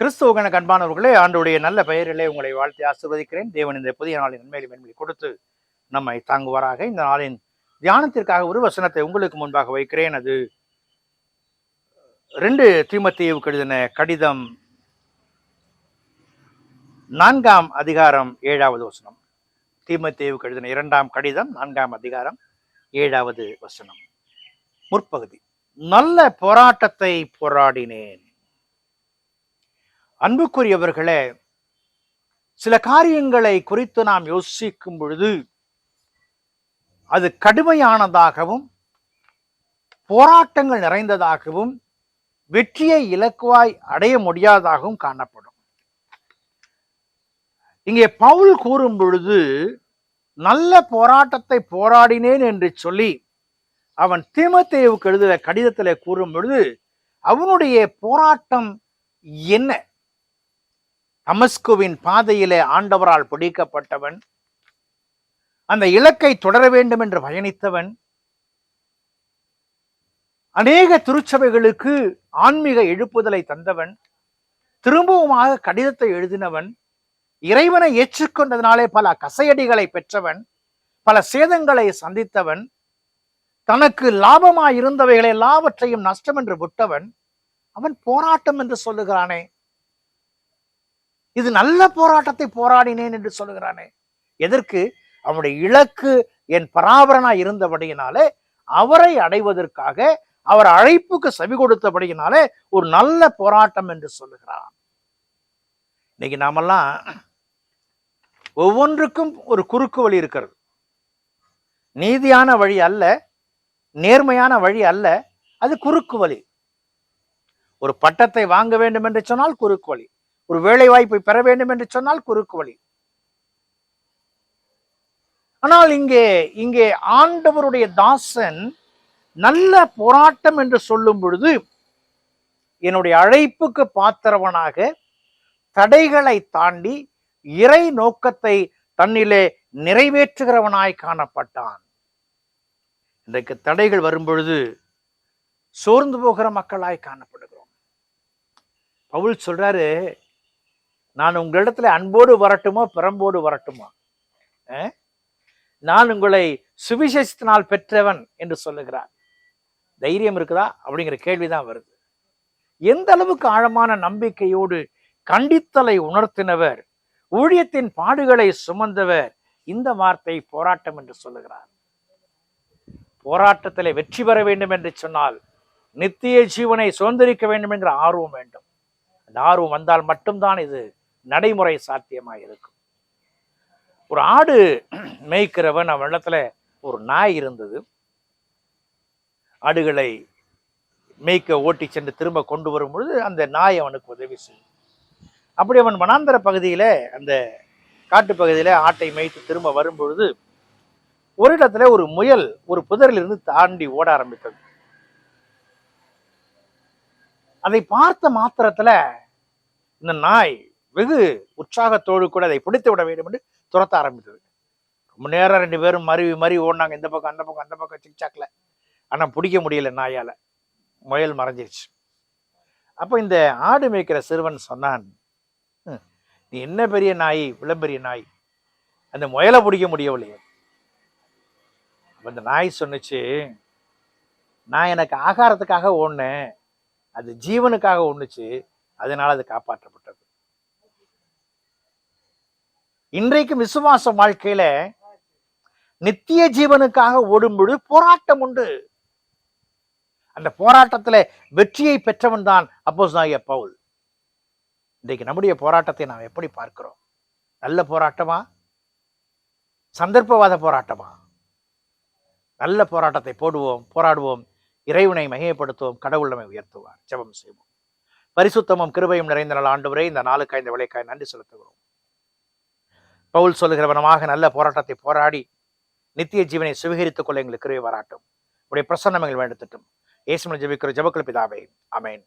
கிறிஸ்துவகன கண்பானவர்களே ஆண்டுடைய நல்ல பெயரிலே உங்களை வாழ்த்தி ஆசிர்வதிக்கிறேன். தேவன் இந்த புதிய நாளின் நன்மையிலும் மென்மையை கொடுத்து நம்மை தாங்குவாராக. இந்த நாளின் தியானத்திற்காக ஒரு வசனத்தை உங்களுக்கு முன்பாக வைக்கிறேன். அது ரெண்டு தீமத்தீவுக்கு எழுதின கடிதம் நான்காம் அதிகாரம் ஏழாவது வசனம். தீமத்தேவுக்கு எழுதின இரண்டாம் கடிதம் நான்காம் அதிகாரம் ஏழாவது வசனம். முற்பகுதி. நல்ல போராட்டத்தை போராடினேன். அன்புக்குரியவர்களே சில காரியங்களை குறித்து நாம் யோசிக்கும் பொழுது அது கடுமையானதாகவும் போராட்டங்கள் நிறைந்ததாகவும் வெற்றியை இலக்குவாய் அடைய முடியாததாகவும் காணப்படும். இங்கே பவுல் கூறும் பொழுது நல்ல போராட்டத்தை போராடினேன் என்று சொல்லி அவன் தீமத்தேவுக்கு எழுதுகிற கடிதத்தில் கூறும் பொழுது அவனுடைய போராட்டம் என்ன? தமஸ்குவின் பாதையிலே ஆண்டவரால் பிடிக்கப்பட்டவன் அந்த இலக்கை தொடர வேண்டும் என்று பயணித்தவன் அநேக திருச்சபைகளுக்கு ஆன்மீக எழுப்புதலை தந்தவன் திரும்பவுமாக கடிதத்தை எழுதினவன் இறைவனை ஏற்றுக்கொண்டதனாலே பல கசையடிகளை பெற்றவன் பல சேதங்களை சந்தித்தவன் தனக்கு லாபமாய் இருந்தவைகளை எல்லாவற்றையும் நஷ்டம் என்று விட்டவன் அவன் போராட்டம் என்று சொல்லுகிறானே. இது நல்ல போராட்டத்தை போராடினேன் என்று சொல்லுகிறானே. எதற்கு? அவனுடைய இலக்கு என் பராபரனா இருந்தபடியினாலே அவரை அடைவதற்காக அவர் அழைப்புக்கு செவி கொடுத்தபடியினாலே ஒரு நல்ல போராட்டம் என்று சொல்லுகிறான். இன்னைக்கு நாமெல்லாம் ஒவ்வொன்றுக்கும் ஒரு குறுக்கு வழி இருக்கிறது. நீதியான வழி அல்ல நேர்மையான வழி அல்ல அது குறுக்கு வழி. ஒரு பட்டத்தை வாங்க வேண்டும் என்று சொன்னால் குறுக்கு வழி. ஒரு வேலை வாய்ப்பை பெற வேண்டும் என்று சொன்னால் குறுக்கு வழி. ஆனால் இங்கே இங்கே ஆண்டவருடைய தாசன் நல்ல போராட்டம் என்று சொல்லும் பொழுது என்னுடைய அழைப்புக்கு பாத்திரவனாக தடைகளை தாண்டி இறை நோக்கத்தை தன்னிலே நிறைவேற்றுகிறவனாய் காணப்பட்டான். இன்றைக்கு தடைகள் வரும்பொழுது சோர்ந்து போகிற மக்களாய் காணப்படுகிறோம். பவுல் சொல்றாரு நான் உங்களிடத்துல அன்போடு வரட்டுமோ பிறம்போடு வரட்டுமா? நான் உங்களை சுவிசேஷத்தினால் பெற்றவன் என்று சொல்லுகிறார். தைரியம் இருக்குதா? அப்படிங்கிற கேள்விதான் வருது. எந்த அளவுக்கு ஆழமான நம்பிக்கையோடு கண்டித்தலை உணர்த்தினவர் ஊழியத்தின் பாடுகளை சுமந்தவர் இந்த வார்த்தை போராட்டம் என்று சொல்லுகிறார். போராட்டத்தில் வெற்றி பெற வேண்டும் என்று சொன்னால் நித்திய ஜீவனை சுதந்திரிக்க வேண்டும் என்ற ஆர்வம் வேண்டும். அந்த ஆர்வம் வந்தால் மட்டும்தான் இது நடைமுறை சாத்தியமாக இருக்கும். ஒரு ஆடு மேய்க்கிறவன் அவன் இடத்துல ஒரு நாய் இருந்தது. ஆடுகளை மேய்க்க ஓட்டி சென்று திரும்ப கொண்டு வரும் பொழுது அந்த நாய் அவனுக்கு உதவி செய்யும். அப்படி அவன் வனாந்தர பகுதியில் அந்த காட்டு பகுதியில ஆட்டை மேய்த்து திரும்ப வரும்பொழுது ஒரு இடத்துல ஒரு முயல் ஒரு புதரிலிருந்து தாண்டி ஓட ஆரம்பித்தது. அதை பார்த்த மாத்திரத்துல இந்த நாய் வெகு உற்சாகத்தோடு கூட அதை பிடித்து விட வேண்டும் என்று துரத்த ஆரம்பித்தது. ரொம்ப நேரம் ரெண்டு பேரும் மருவி மருவி ஓடினாங்க. இந்த பக்கம் அந்த பக்கம் அந்த பக்கம் சிக்சாக்ல ஆனால் பிடிக்க முடியல நாயால. முயல் மறைஞ்சிருச்சு. அப்போ இந்த ஆடு மேய்க்கிற சிறுவன் சொன்னான் நீ என்ன பெரிய நாய் விளம்பெரிய நாய்? அந்த முயலை பிடிக்க முடியவில்லையே. அந்த நாய் சொன்னுச்சு நான் எனக்கு ஆகாரத்துக்காக ஓடினேன். அது ஜீவனுக்காக ஒன்றுச்சு அதனால அது காப்பாற்றப்பட்டது. இன்றைக்கும் விசுவாச வாழ்க்கையில நித்திய ஜீவனுக்காக ஓடும்பொழுது போராட்டம் உண்டு. அந்த போராட்டத்துல வெற்றியை பெற்றவன் தான் அப்போஸ் பவுல். இன்றைக்கு நம்முடைய போராட்டத்தை நாம் எப்படி பார்க்கிறோம்? நல்ல போராட்டமா? சந்தர்ப்பவாத போராட்டமா? நல்ல போராட்டத்தை போடுவோம் போராடுவோம் இறைவனை மகிமைப்படுத்துவோம் கடவுள் நம்மை உயர்த்துவார். ஜெபம் செய்வோம். பரிசுத்தமும் கிருபையும் நிறைந்த நாள். ஆண்டு வரை இந்த நாளுக்காய் இந்த விலைக்காய் நன்றி செலுத்துகிறோம். பவுல் சொல்லுகிறவனமாக நல்ல போராட்டத்தை போராடி நித்திய ஜீவனை சுவீகரித்துக் கொள்ள எங்களுக்கு கிருபை வராட்டும். உடைய பிரசன்னங்கள் வேண்டத்திட்டும். இயேசுமன் ஜெபிக்கிற ஜெபக்குள் பிதாவே. அமேன்